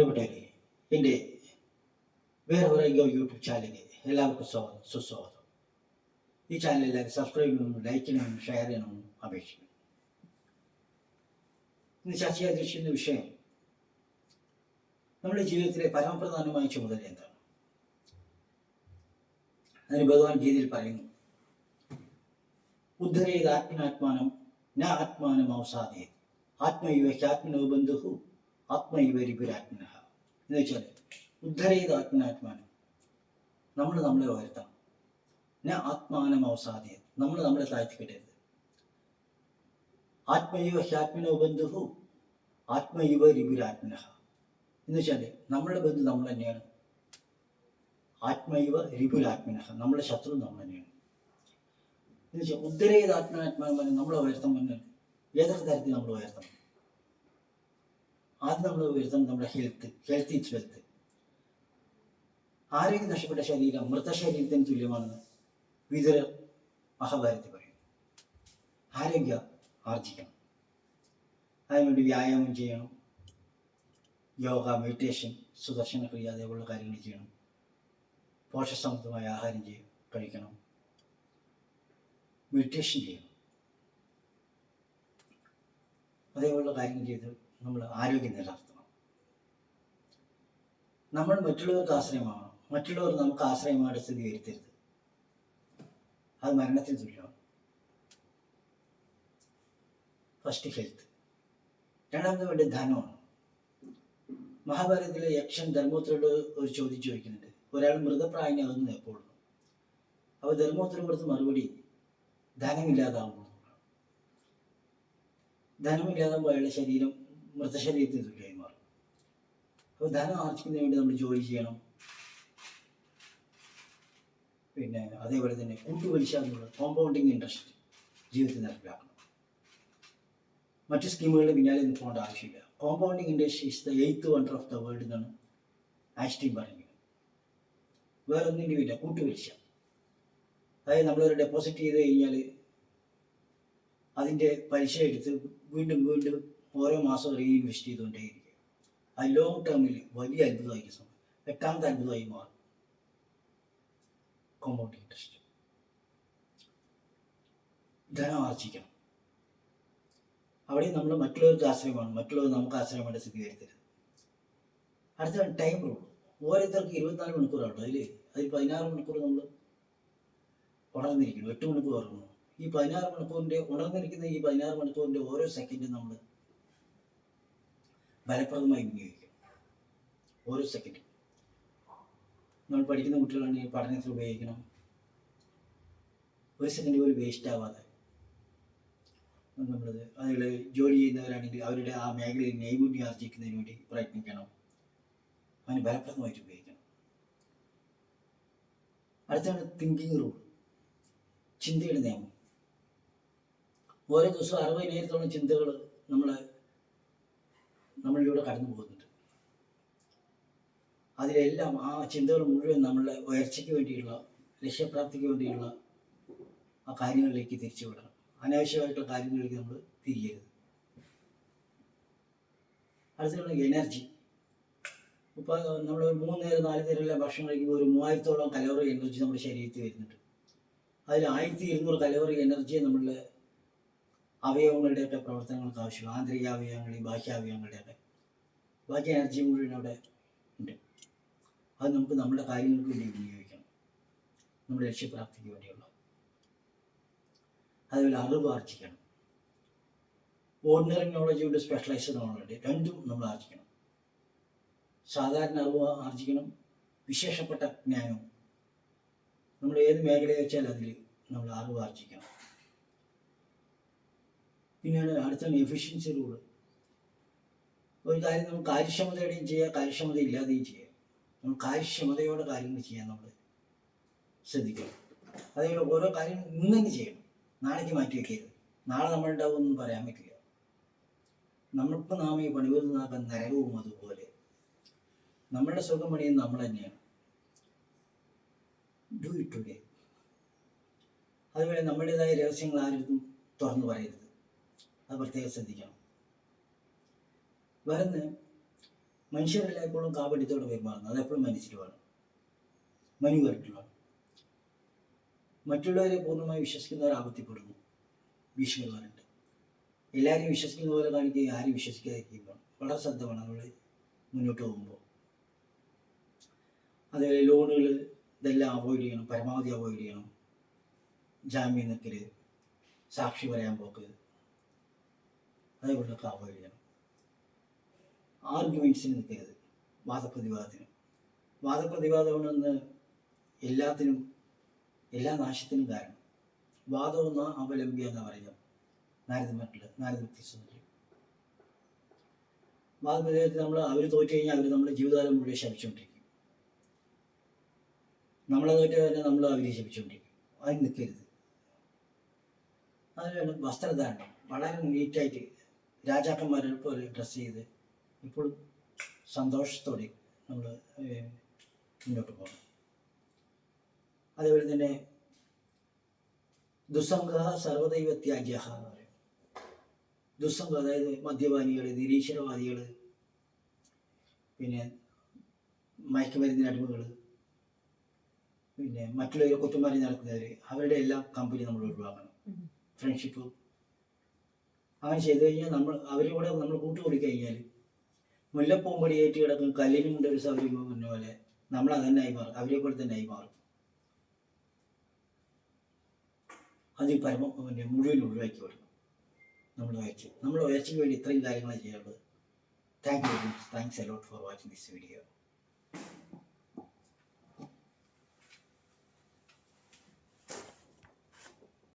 പ്രിയപ്പെട്ടവരെ എന്റെ വേറെ ഒരു യൂട്യൂബ് ചാനലിന് എല്ലാവർക്കും സ്വാഗതം സുസ്വാഗതം. ഈ ചാനൽ സബ്സ്ക്രൈബ് ചെയ്യണമെന്നും ലൈക്ക് ചെയ്യണമെന്നും ഷെയർ ചെയ്യണമെന്നും അപേക്ഷിക്കുന്നു. ഇന്ന് ചർച്ച ചെയ്യാൻ ഉദ്ദേശിക്കുന്ന വിഷയം നമ്മുടെ ജീവിതത്തിലെ പരമപ്രധാനമായ ചുമതല എന്താണ്? അതിന് ഭഗവാൻ ഗീതയിൽ പറയുന്നു ഉദ്ധരേത് ആത്മനാത്മാനം ന ആത്മാനം അവസാദേ ആത്മൈവ ഹ്യാത്മനോ ആത്മൈവ രിപുരാത്മന എന്ന് വെച്ചാൽ ഉദ്ധരേത് ആത്മനാത്മാനം നമ്മൾ നമ്മളെ ഉയർത്തണം. ന ആത്മാനം അവസാദിയ നമ്മൾ നമ്മളെ താഴ്ത്തിക്കിട്ടരുത്. ആത്മൈവ ഹ്യാത്മനോ ബന്ധുഹു ആത്മൈവ രിപുരാത്മന എന്ന് വെച്ചാൽ നമ്മളുടെ ബന്ധു നമ്മൾ തന്നെയാണ്. ആത്മൈവ രിപുരാത്മന നമ്മുടെ ശത്രു നമ്മൾ തന്നെയാണ്. എന്ന് വെച്ചാൽ ഉദ്ധരേത് ആത്മനാത്മാനം നമ്മളെ ഉയർത്തം മുന്നിൽ ഏതൊക്കെ തരത്തിൽ നമ്മൾ ഉയർത്തണം? ആദ്യം നമ്മൾ ഉയർത്തണം നമ്മുടെ ഹെൽത്ത് ഹെൽത്ത് ഈസ് വെൽത്ത് ആരോഗ്യം നഷ്ടപ്പെട്ട ശരീരം മൃതശരീരത്തിന് തുല്യമാണെന്ന് വിതുര മഹാഭാരത്തിൽ പറയും ആരോഗ്യ ആർജിക്കണം അതിനുവേണ്ടി വ്യായാമം ചെയ്യണം. യോഗ മെഡിറ്റേഷൻ സുദർശന ക്രിയ അതേപോലുള്ള കാര്യങ്ങൾ ചെയ്യണം. പോഷകസമൃദ്ധമായ ആഹാരം ചെയ്യും കഴിക്കണം. മെഡിറ്റേഷൻ ചെയ്യണം. അതേപോലുള്ള കാര്യങ്ങൾ ചെയ്ത് നമ്മൾ ആരോഗ്യം നിലനിർത്തണം. നമ്മൾ മറ്റുള്ളവർക്ക് ആശ്രയമാകണം. മറ്റുള്ളവർ നമുക്ക് ആശ്രയമായിട്ട് സ്ഥിതി വരുത്തരുത് അത് മരണത്തിന് തുല്യമാണ്. ഫസ്റ്റ് ഹെൽത്ത് രണ്ടാമത് വേണ്ട ധനമാണ്. മഹാഭാരതത്തിലെ യക്ഷൻ ധർമ്മപുത്രയോട് ഒരു ചോദ്യം ചോദിക്കുന്നുണ്ട്. ഒരാൾ മൃതപ്രായനാകുന്നത് എപ്പോഴും. അപ്പോൾ ധർമ്മോത്തരം കൊടുത്ത മറുപടി ധനമില്ലാതാവുമ്പോൾ. ധനമില്ലാതാകുമ്പോൾ അയാളുടെ ശരീരം മൃതശരീരത്തിന് തുല്യമായി മാറും? അപ്പോൾ ധനം ആർജിക്കുന്നതിന് വേണ്ടി നമ്മൾ ജോലി ചെയ്യണം. പിന്നെ അതേപോലെ തന്നെ കൂട്ടുപലിശ എന്നുള്ള കോമ്പൗണ്ടിങ് ഇൻട്രസ്റ്റ് ജീവിതത്തിൽ നടപ്പിലാക്കണം. മറ്റ് സ്കീമുകളുടെ പിന്നാലെ ഒന്നും പോകേണ്ട ആവശ്യമില്ല. Compounding interest is the eighth wonder of the world എന്നാണ് ആസ്റ്റീൻ പറയുന്നത്. വേറെ ഒന്നും ഇല്ല കൂട്ടുപലിശ. അതായത് നമ്മളൊരു ഡെപ്പോസിറ്റ് ചെയ്ത് കഴിഞ്ഞാൽ അതിന്റെ പലിശ എടുത്ത് വീണ്ടും വീണ്ടും ഓരോ മാസം റീഇൻവെസ്റ്റ് ചെയ്തുകൊണ്ടേയിരിക്കുക അത് ലോങ് ടേമിൽ വലിയ അത്ഭുതമായിരിക്കും സംഭവം. എട്ടാമത്തെ അത്ഭുതമായി മാറും. കോമ്പൗണ്ട് ഇൻട്രസ്റ്റ് ധനം ആർജിക്കണം അവിടെ നമ്മൾ മറ്റുള്ളവർക്ക് ആശ്രയമാണ്. മറ്റുള്ളവർ നമുക്ക് ആശ്രയമായിട്ട് സ്ഥിതി വരുത്തരുത് അടുത്ത ടൈം റൂൾ ഓരോരുത്തർക്ക് ഇരുപത്തിനാല് മണിക്കൂറാണ് അതിൽ അതിൽ പതിനാറ് മണിക്കൂർ നമ്മൾ ഉണർന്നിരിക്കുന്നു എട്ട് മണിക്കൂർ ഉറങ്ങുന്നു ഈ പതിനാറ് മണിക്കൂറിന്റെ ഉണർന്നിരിക്കുന്ന ഈ പതിനാറ് മണിക്കൂറിന്റെ ഓരോ സെക്കൻഡും നമ്മൾ ഫലപ്രദമായി വിനിയോഗിക്കണം ഓരോ സെക്കൻഡ് നമ്മൾ പഠിക്കുന്ന കുട്ടികളാണെങ്കിൽ പഠനത്തിൽ ഉപയോഗിക്കണം. ഒരു സെക്കൻഡ് പോലും വേസ്റ്റ് ആവാതെ നമ്മളത് അതുകൾ ജോലി ചെയ്യുന്നവരാണെങ്കിൽ അവരുടെ ആ മേഖലയിൽ നൈപുണ്യം ആർജിക്കുന്നതിന് വേണ്ടി പ്രയത്നിക്കണം. അതിന് ഫലപ്രദമായിട്ട് ഉപയോഗിക്കണം. അടുത്താണ് തിങ്കിങ് റൂൾ ചിന്തയുടെ നിയമം. ഓരോ ദിവസവും അറുപതിനായിരത്തോളം ചിന്തകൾ നമ്മൾ നമ്മളിലൂടെ കടന്നു പോകുന്നുണ്ട്. അതിലെല്ലാം ആ ചിന്തകൾ മുഴുവൻ നമ്മളുടെ ഉയർച്ചയ്ക്ക് വേണ്ടിയുള്ള ലക്ഷ്യപ്രാപ്തിക്ക് വേണ്ടിയുള്ള ആ കാര്യങ്ങളിലേക്ക് തിരിച്ചു വിടണം. അനാവശ്യമായിട്ടുള്ള കാര്യങ്ങളിലേക്ക് നമ്മൾ തിരിയരുത്. അടുത്തുള്ള എനർജി ഇപ്പോൾ നമ്മൾ മൂന്ന് നേരം നാല് നേരം ഭക്ഷണം കഴിക്കുമ്പോൾ ഒരു മൂവായിരത്തോളം കലോറി എനർജി നമ്മുടെ ശരീരത്തിൽ വരുന്നുണ്ട്. അതിൽ ആയിരത്തി ഇരുന്നൂറ് കലോറി എനർജിയെ നമ്മളുടെ അവയവങ്ങളുടെയൊക്കെ പ്രവർത്തനങ്ങൾക്ക് ആവശ്യമാണ്. ആന്തരിക അവയവങ്ങൾ ബാഹ്യാവയവങ്ങളുടെയൊക്കെ ബാക്കി എനർജി മുഴുവൻ അവിടെ ഉണ്ട്. അത് നമുക്ക് നമ്മുടെ കാര്യങ്ങൾക്ക് വേണ്ടി വിനിയോഗിക്കണം നമ്മുടെ ലക്ഷ്യപ്രാപ്തിക്ക് വേണ്ടിയുള്ള. അതുപോലെ അറിവ് ആർജിക്കണം. ഓർഡിനറി നോളജിയുടെ സ്പെഷ്യലൈസ്ഡ് നോളജ് രണ്ടും നമ്മൾ ആർജിക്കണം. സാധാരണ അറിവ് ആർജിക്കണം. വിശേഷപ്പെട്ട ജ്ഞാനവും. നമ്മൾ ഏത് മേഖലയെ വെച്ചാൽ അതിൽ നമ്മൾ അറിവ് ആർജിക്കണം. പിന്നെയാണ് അടുത്താണ് എഫിഷ്യൻസി റൂൾ ഒരു കാര്യം നമ്മൾ കാര്യക്ഷമതയുടെയും ചെയ്യുക കാര്യക്ഷമത ഇല്ലാതെയും ചെയ്യുക നമ്മൾ കാര്യക്ഷമതയോടെ കാര്യങ്ങൾ ചെയ്യാൻ നമ്മൾ ശ്രദ്ധിക്കണം. അതേപോലെ ഓരോ കാര്യം ഇന്ന് ചെയ്യണം. നാളേക്ക് മാറ്റി വെക്കരുത്. നാളെ നമ്മളുണ്ടാവുമെന്നും പറയാൻ പറ്റില്ല. നമ്മൾക്ക് നാം ഈ പണിവരുന്നാക്കാൻ നരകവും അതുപോലെ. നമ്മളുടെ സുഖം പണിയും നമ്മൾ തന്നെയാണ്. ഡു ഇറ്റ് ടുഡേ അതുപോലെ നമ്മുടേതായ രഹസ്യങ്ങൾ ആരും തുറന്നു പറയരുത്. അത് പ്രത്യേകം ശ്രദ്ധിക്കണം. വരുന്ന് മനുഷ്യരെല്ലായ്പ്പോഴും കാപട്യത്തോട് പെരുമാറുന്നത് അതെപ്പോഴും മനസ്സിൽ വേണം. മനു പറഞ്ഞിട്ടുള്ള. മറ്റുള്ളവരെ പൂർണമായി വിശ്വസിക്കുന്നവർ ആപത്തിപ്പെടുന്നു. പറഞ്ഞിട്ട് എല്ലാവരും വിശ്വസിക്കുന്ന പോലെ കാണിക്കുകയും ആരും വിശ്വസിക്കാതിരിക്കുകയും വളരെ ശ്രദ്ധ വേണം നമ്മൾ മുന്നോട്ട് പോകുമ്പോൾ. അതേപോലെ ലോണുകൾ ഇതെല്ലാം അവോയ്ഡ് ചെയ്യണം. പരമാവധി അവോയ്ഡ് ചെയ്യണം. ജാമ്യം നിൽക്കൽ സാക്ഷി പറയാൻ പോക്ക് അതേപോലൊക്കെ അവോയ്ഡ് ചെയ്യണം ആർഗ്യുമെന്റ്സിന് നിൽക്കരുത്. വാദപ്രതിവാദത്തിന്. വാദപ്രതിവാദമാണെന്ന് എല്ലാത്തിനും എല്ലാ നാശത്തിനും കാരണം. വാദമെന്ന അവലംബി എന്ന് പറയാം നാരദമറ്റിൽ നാരദ വ്യത്യസ്തത്തിൽ വാദപ്രതിവാദത്തിൽ നമ്മൾ അവർ തോറ്റു കഴിഞ്ഞാൽ അവർ നമ്മുടെ ജീവിതകാലം മുഴുവൻ ശപിച്ചുകൊണ്ടിരിക്കും. നമ്മളെ തോറ്റ തന്നെ നമ്മൾ അവരെ ശപിച്ചുകൊണ്ടിരിക്കും. അതിന് നിൽക്കരുത്. അതിനാണ് വസ്ത്രധാരണം. വളരെ നീറ്റായിട്ട് രാജാക്കന്മാരെ പോലെ ഡ്രസ്സ് ചെയ്ത് ഇപ്പോഴും സന്തോഷത്തോടെ നമ്മൾ മുന്നോട്ട് പോകണം അതേപോലെ തന്നെ ദുസ്സംഗ സർവദൈവ ത്യാജ്യ എന്ന് പറയും. ദുസ്സംഗം അതായത് മദ്യപാനികൾ നിരീശ്വരവാദികൾ പിന്നെ മയക്കുമരുന്നിന് അടിമകൾ പിന്നെ മറ്റുള്ളവരെ കുറ്റമാരി നടക്കുന്നവർ അവരുടെ എല്ലാം കമ്പനി നമ്മൾ ഒഴിവാക്കണം. ഫ്രണ്ട്ഷിപ്പ് അങ്ങനെ ചെയ്തു കഴിഞ്ഞാൽ നമ്മൾ അവരെ കൂടെ നമ്മൾ കൂട്ടുകൂടി കഴിഞ്ഞാൽ മുല്ലപ്പൂമ്പടി ഏറ്റി കിടക്കും കല്ലിനും കൊണ്ട് ഒരു സൗകര്യം പറഞ്ഞ പോലെ നമ്മൾ അതന്നെ ആയി മാറും അവരെ പോലെ തന്നെ ആയി മാറും. അത് പരമ പിന്നെ മുഴുവൻ ഒഴിവാക്കി കൊടുക്കും നമ്മൾ വായിച്ചു. നമ്മൾ ഉയർച്ചയ്ക്ക് വേണ്ടി ഇത്രയും കാര്യങ്ങളാണ് ചെയ്യാറുള്ളത് thank you thanks a lot for watching this video